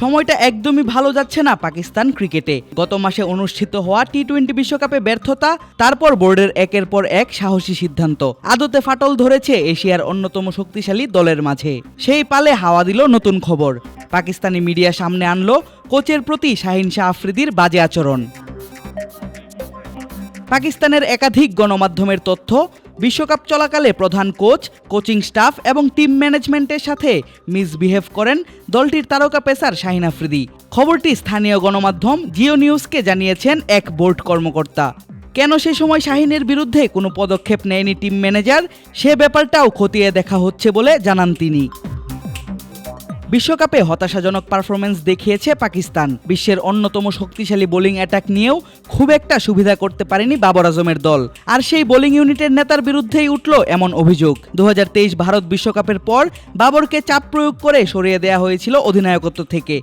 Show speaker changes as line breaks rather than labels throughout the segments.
সময়টা একদমই ভালো যাচ্ছে না পাকিস্তান ক্রিকেটে। গত মাসে অনুষ্ঠিত হওয়া টি টোয়েন্টি বিশ্বকাপে ব্যর্থতা, তারপর বোর্ডের একের পর এক সাহসী সিদ্ধান্ত। আদতে ফাটল ধরেছে এশিয়ার অন্যতম শক্তিশালী দলের মাঝে। সেই পালে হাওয়া দিল নতুন খবর। পাকিস্তানি মিডিয়া সামনে আনলো কোচের প্রতি শাহিন শাহ আফ্রিদির বাজে আচরণ। পাকিস্তানের একাধিক গণমাধ্যমের তথ্য, বিশ্বকাপ চলাকালে প্রধান কোচ, কোচিং স্টাফ এবং টিম ম্যানেজমেন্টের সাথে মিসবিহেভ করেন দলটির তারকা পেসার শাহিন আফ্রিদি। খবরটি স্থানীয় গণমাধ্যম জিও নিউজকে জানিয়েছেন এক বোর্ড কর্মকর্তা। কেন সে সময় শাহিনের বিরুদ্ধে কোনো পদক্ষেপ নেয়নি টিম ম্যানেজার, সে ব্যাপারটাও খতিয়ে দেখা হচ্ছে বলে জানান তিনি। বিশ্বকাপে হতাশাজনক পারফরমেন্স দেখিয়েছে পাকিস্তান। বিশ্বের অন্যতম শক্তিশালী বোলিং অ্যাটাক নিয়েও খুব একটা সুবিধা করতে পারেনি বাবর আজমের দল। আর সেই বোলিং ইউনিটের নেতার বিরুদ্ধেই উঠল এমন অভিযোগ। দু হাজার তেইশ ভারত বিশ্বকাপের পর বাবরকে চাপ প্রয়োগ করে সরিয়ে দেওয়া হয়েছিল অধিনায়কত্ব থেকে।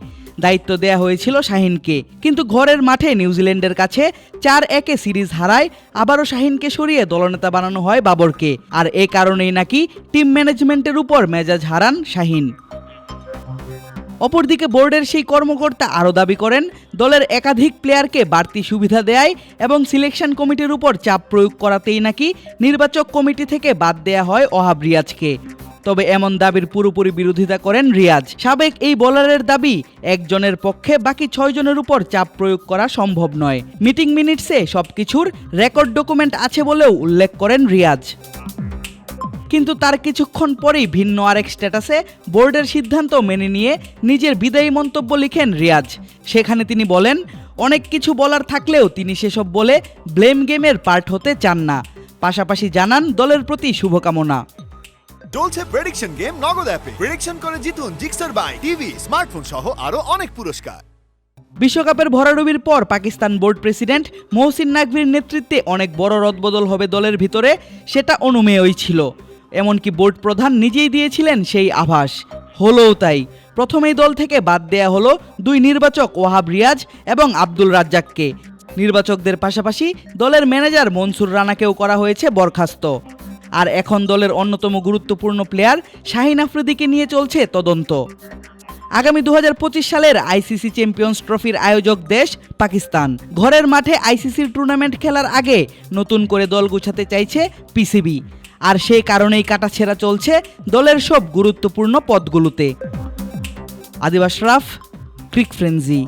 দায়িত্ব দেয়া হয়েছিল শাহিনকে। কিন্তু ঘরের মাঠে নিউজিল্যান্ডের কাছে চার একে সিরিজ হারায় আবারও শাহিনকে সরিয়ে দলনেতা বানানো হয় বাবরকে। আর এ কারণেই নাকি টিম ম্যানেজমেন্টের উপর মেজাজ হারান শাহিন। অপরদিকে বোর্ডের সেই কর্মকর্তা আরও দাবি করেন, দলের একাধিক প্লেয়ারকে বাড়তি সুবিধা দেয় এবং সিলেকশন কমিটির উপর চাপ প্রয়োগ করাতেই নাকি নির্বাচক কমিটি থেকে বাদ দেয়া হয় ওহাব রিয়াজকে। তবে এমন দাবির পুরোপুরি বিরোধিতা করেন রিয়াজ। সাবেক এই বোলারের দাবি, একজনের পক্ষে বাকি ছয়জনের উপর চাপ প্রয়োগ করা সম্ভব নয়। মিটিং মিনিটসে সবকিছুর রেকর্ড ডকুমেন্ট আছে বলেও উল্লেখ করেন রিয়াজ। কিন্তু তার কিছুক্ষণ পরেই ভিন্ন আরেক স্ট্যাটাসে বোর্ডের সিদ্ধান্ত মেনে নিয়ে নিজের বিদায়ী মন্তব্য লিখেন রিয়াজ। সেখানে তিনি বলেন অনেক কিছু বলার থাকলেও তিনি সেসব বলে ব্লেম গেমের পার্ট হতে চান না। পাশাপাশি জানান দলের প্রতি শুভকামনা।
চলছে প্রেডিকশন গেম নগদ অ্যাপে প্রেডিকশন করে জিতুন জিক্সার বাই টিভি স্মার্টফোন সহ আরও অনেক পুরস্কার।
বিশ্বকাপের ভরাডুবির পর পাকিস্তান বোর্ড প্রেসিডেন্ট মহসিন নাকভির নেতৃত্বে অনেক বড় রদবদল হবে দলের ভিতরে সেটা অনুমেয়ই ছিল। এমনকি বোর্ড প্রধান নিজেই দিয়েছিলেন সেই আভাস। হলোও তাই, প্রথমেই দল থেকে বাদ দেয়া হলো দুই নির্বাচক ওয়াহাব রিয়াজ এবং আব্দুল রাজ্জাককে। নির্বাচকদের পাশাপাশি দলের ম্যানেজার মনসুর রানাকেও করা হয়েছে বরখাস্ত। আর এখন দলের অন্যতম গুরুত্বপূর্ণ প্লেয়ার শাহিন আফ্রিদিকে নিয়ে চলছে তদন্ত। আগামী দু হাজার পঁচিশ সালের আইসিসি চ্যাম্পিয়ন্স ট্রফির আয়োজক দেশ পাকিস্তান। ঘরের মাঠে আইসিসির টুর্নামেন্ট খেলার আগে নতুন করে দল গুছাতে চাইছে পিসিবি। আর সেই কারণেই কাটাছেঁড়া চলছে দলের সব গুরুত্বপূর্ণ পদগুলোতে। আদিবাস রাফ ক্রিক ফ্রেন্সি।